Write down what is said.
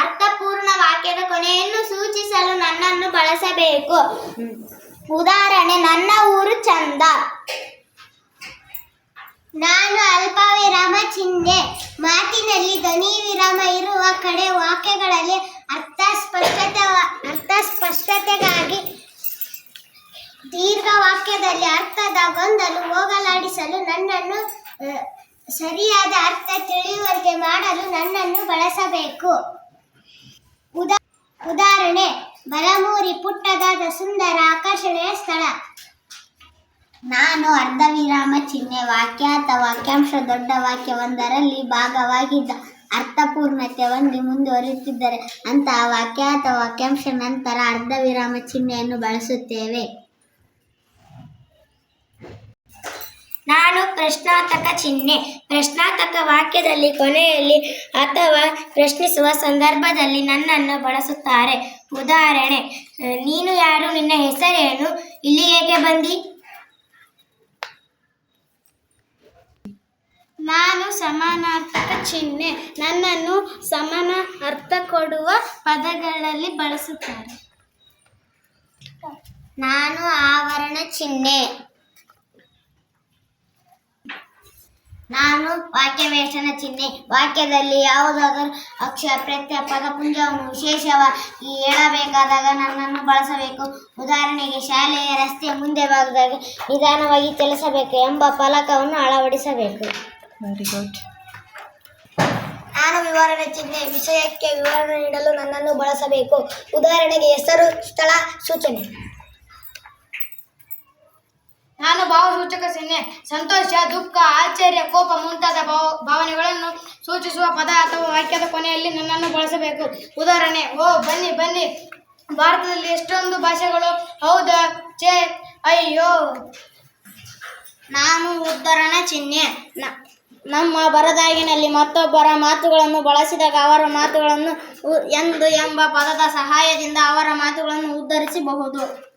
ಅರ್ಥಪೂರ್ಣ ವಾಕ್ಯದ ಕೊನೆಯನ್ನು ಸೂಚಿಸಲು ನನ್ನನ್ನು ಬಳಸಬೇಕು. ಉದಾಹರಣೆ, ನನ್ನ ಊರು ಚಂದ. ನಾನು ಅಲ್ಪ ವಿರಾಮ ಚಿಹ್ನೆ ಮಾತಿನಲ್ಲಿ ಧ್ವನಿ ವಿರಾಮ ಇರುವ ಕಡೆ ವಾಕ್ಯಗಳಲ್ಲಿ ಅರ್ಥ ಸ್ಪಷ್ಟತೆ ಅರ್ಥ ಸ್ಪಷ್ಟತೆಗಾಗಿ ದೀರ್ಘ ವಾಕ್ಯದಲ್ಲಿ ಅರ್ಥದ ಗೊಂದಲು ಹೋಗಲಾಡಿಸಲು ನನ್ನನ್ನು ಸರಿಯಾದ ಅರ್ಥ ತಿಳಿಯುವಂತೆ ಮಾಡಲು ನನ್ನನ್ನು ಬಳಸಬೇಕು. ಉದಾ, ಉದಾಹರಣೆ ಬಲಮೂರಿ ಪುಟ್ಟದಾದ ಸುಂದರ ಆಕರ್ಷಣೆಯ ಸ್ಥಳ. ನಾನು ಅರ್ಧ ವಿರಾಮ ಚಿಹ್ನೆ ವಾಕ್ಯ ಅಥವಾ ವಾಕ್ಯಾಂಶ ದೊಡ್ಡ ವಾಕ್ಯವೊಂದರಲ್ಲಿ ಭಾಗವಾಗಿದ್ದ ಅರ್ಥಪೂರ್ಣತೆ ಹೊಂದಿ ಮುಂದುವರಿಯುತ್ತಿದ್ದರೆ ಅಂತಹ ವಾಕ್ಯ ಅಥವಾ ವಾಕ್ಯಾಂಶ ನಂತರ ಅರ್ಧ ವಿರಾಮ ಚಿಹ್ನೆಯನ್ನು ಬಳಸುತ್ತೇವೆ. ನಾನು ಪ್ರಶ್ನಾತಕ ಚಿಹ್ನೆ. ಪ್ರಶ್ನಾತಕ ವಾಕ್ಯದಲ್ಲಿ ಕೊನೆಯಲ್ಲಿ ಅಥವಾ ಪ್ರಶ್ನಿಸುವ ಸಂದರ್ಭದಲ್ಲಿ ನನ್ನನ್ನು ಬಳಸುತ್ತಾರೆ. ಉದಾಹರಣೆ ನೀನು ಯಾರು? ನಿನ್ನ ಹೆಸರೇನು? ಇಲ್ಲಿ ಏಕೆ ಬಂದಿ? ನಾನು ಸಮಾನಾರ್ಥಕ ಚಿಹ್ನೆ. ನನ್ನನ್ನು ಸಮಾನ ಅರ್ಥ ಕೊಡುವ ಪದಗಳಲ್ಲಿ ಬಳಸುತ್ತಾರೆ. ನಾನು ಆವರಣ ಚಿಹ್ನೆ. ನಾನು ವಾಕ್ಯವೇಷನ ಚಿಹ್ನೆ. ವಾಕ್ಯದಲ್ಲಿ ಯಾವುದಾದರೂ ಅಕ್ಷರ ಪ್ರತ್ಯಯ ಪದಪುಂಜವನ್ನು ವಿಶೇಷವಾಗಿ ಹೇಳಬೇಕಾದಾಗ ನನ್ನನ್ನು ಬಳಸಬೇಕು. ಉದಾಹರಣೆಗೆ ಶಾಲೆಯ ರಸ್ತೆಯ ಮುಂದೆ ಭಾಗದಾಗ ನಿಧಾನವಾಗಿ ಚಲಿಸಬೇಕು ಎಂಬ ಫಲಕವನ್ನು ಅಳವಡಿಸಬೇಕು. ವೆರಿ ಗುಡ್ ನಾನು ವಿವರಣೆ ಚಿಹ್ನೆ ವಿಷಯಕ್ಕೆ ವಿವರಣೆ ನೀಡಲು ನನ್ನನ್ನು ಬಳಸಬೇಕು. ಉದಾಹರಣೆಗೆ ಹೆಸರು ಸ್ಥಳ ಸೂಚನೆ. ನಾನು ಭಾವಸೂಚಕ ಚಿಹ್ನೆ ಸಂತೋಷ, ದುಃಖ, ಆಶ್ಚರ್ಯ, ಕೋಪ ಮುಂತಾದ ಭಾವ ಭಾವನೆಗಳನ್ನು ಸೂಚಿಸುವ ಪದ ಅಥವಾ ವಾಕ್ಯದ ಕೊನೆಯಲ್ಲಿ ನನ್ನನ್ನು ಬಳಸಬೇಕು. ಉದಾಹರಣೆ, ಓ, ಬನ್ನಿ ಬನ್ನಿ. ಭಾರತದಲ್ಲಿ ಎಷ್ಟೊಂದು ಭಾಷೆಗಳು ಹೌದಾ? ಛೇ, ಅಯ್ಯೋ. ನಾನು ಉದ್ಧರಣ ಚಿಹ್ನೆ. ನಮ್ಮ ಬರದಾಗಿನಲ್ಲಿ ಮತ್ತೊಬ್ಬರ ಮಾತುಗಳನ್ನು ಬಳಸಿದಾಗ ಅವರ ಮಾತುಗಳನ್ನು ಎಂದು ಎಂಬ ಪದದ ಸಹಾಯದಿಂದ ಅವರ ಮಾತುಗಳನ್ನು ಉದ್ಧರಿಸಬಹುದು.